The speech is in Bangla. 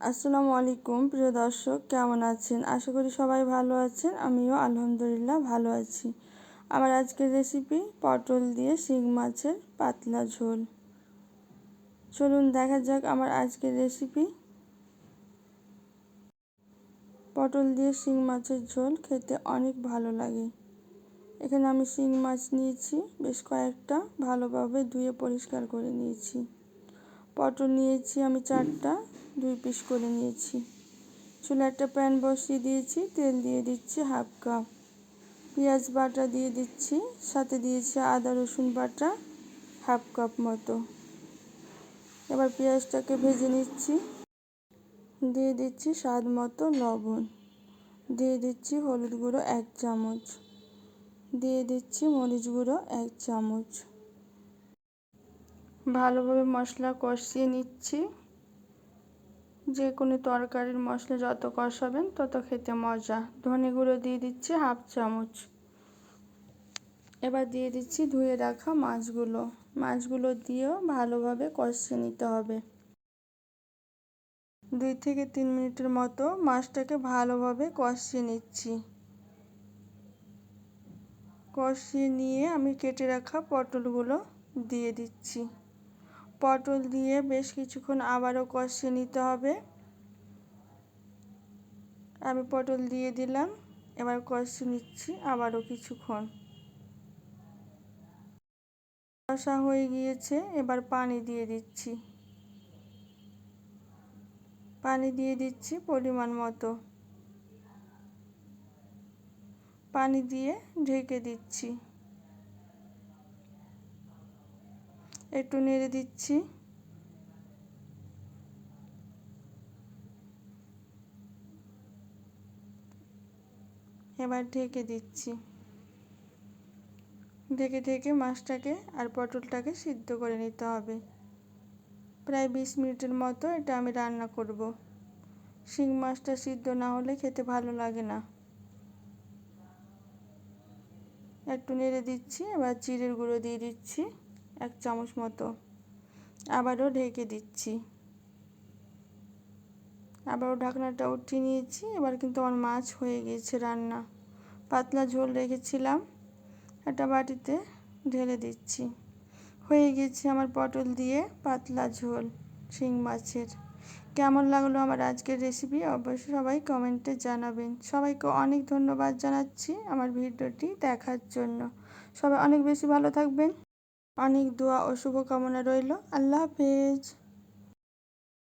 আসসালামু আলাইকুম, প্রিয় দর্শক, কেমন আছেন? আশা করি সবাই ভালো আছেন, আমিও আলহামদুলিল্লাহ ভালো আছি। আমার আজকের রেসিপি পটল দিয়ে শিং মাছের পাতলা ঝোল। চলুন দেখা যাক আমার আজকের রেসিপি পটল দিয়ে শিং মাছের ঝোল খেতে অনেক ভালো লাগে। এখানে আমি শিং মাছ নিয়েছি, বেশ কয়েকটা ভালোভাবে ধুয়ে পরিষ্কার করে নিয়েছি। পটল নিয়েছি আমি চারটা। দুই পিস করে নিয়েছি। চুলে একটা প্যান বসিয়ে দিয়েছি, তেল দিয়ে দিচ্ছি হাফ কাপ। পেঁয়াজ বাটা দিয়ে দিচ্ছি, সাথে দিয়েছি আদা, রসুন বাটা হাফ কাপ মতো। এবার পেঁয়াজটাকে ভেজে নিচ্ছি। দিয়ে দিচ্ছি স্বাদ মতো লবণ। দিয়ে দিচ্ছি হলুদ গুঁড়ো এক চামচ। দিয়ে দিচ্ছি মরিচ গুঁড়ো এক চামচ। ভালোভাবে মশলা কষিয়ে নিচ্ছি। যে কোনো তরকারির মশলা যত কষাবেন, তত খেতে মজা। ধনে গুঁড়ো দিয়ে দিচ্ছি হাফ চামচ। এবার দিয়ে দিচ্ছি ধুয়ে রাখা মাছগুলো। মাছগুলো দিয়েও ভালোভাবে কষিয়ে নিতে হবে। দুই থেকে তিন মিনিটের মতো মাছটাকে ভালোভাবে কষিয়ে নিচ্ছি। কষিয়ে নিয়ে আমি কেটে রাখা পটলগুলো দিয়ে দিচ্ছি। পটল দিয়ে বেশ কিছুক্ষণ আবারও কষিয়ে নিতে হবে। আমি পটল দিয়ে দিলাম, এবার কষিয়ে নিচ্ছি আবারও কিছুক্ষণ। কষা হয়ে গিয়েছে, এবার পানি দিয়ে দিচ্ছি। পানি দিয়ে দিচ্ছি পরিমাণ মতো। পানি দিয়ে ঢেকে দিচ্ছি। একটু নেড়ে দিচ্ছি। এবার ঢেকে দিচ্ছি। ঢেকে ঢেকে মাছটাকে আর পটলটাকে সিদ্ধ করে নিতে হবে। প্রায় বিশ মিনিটের মতো এটা আমি রান্না করব। শিং মাছটা সিদ্ধ না হলে খেতে ভালো লাগে না। একটু নেড়ে দিচ্ছি, এবার চিড়ের গুঁড়ো দিয়ে দিচ্ছি। এক চামচ মতো। আবারও ঢেকে দিচ্ছি। আবারও ঢাকনাটা উঠিয়ে নিয়েছি। এবার কিন্তু আমার মাছ হয়ে গিয়েছে রান্না। পাতলা ঝোল রেখেছিলাম। একটা বাটিতে ঢেলে দিচ্ছি। হয়ে গেছে আমার পটল দিয়ে পাতলা ঝোল শিং মাছের। কেমন লাগল আমার আজকের রেসিপি অবশ্যই সবাই কমেন্টে জানাবেন। সবাইকে অনেক ধন্যবাদ জানাচ্ছি আমার ভিডিওটি দেখার জন্য। সবাই অনেক বেশি ভালো থাকবেন। অনেক দোয়া ও শুভকামনা রইল। আল্লাহ হাফেজ।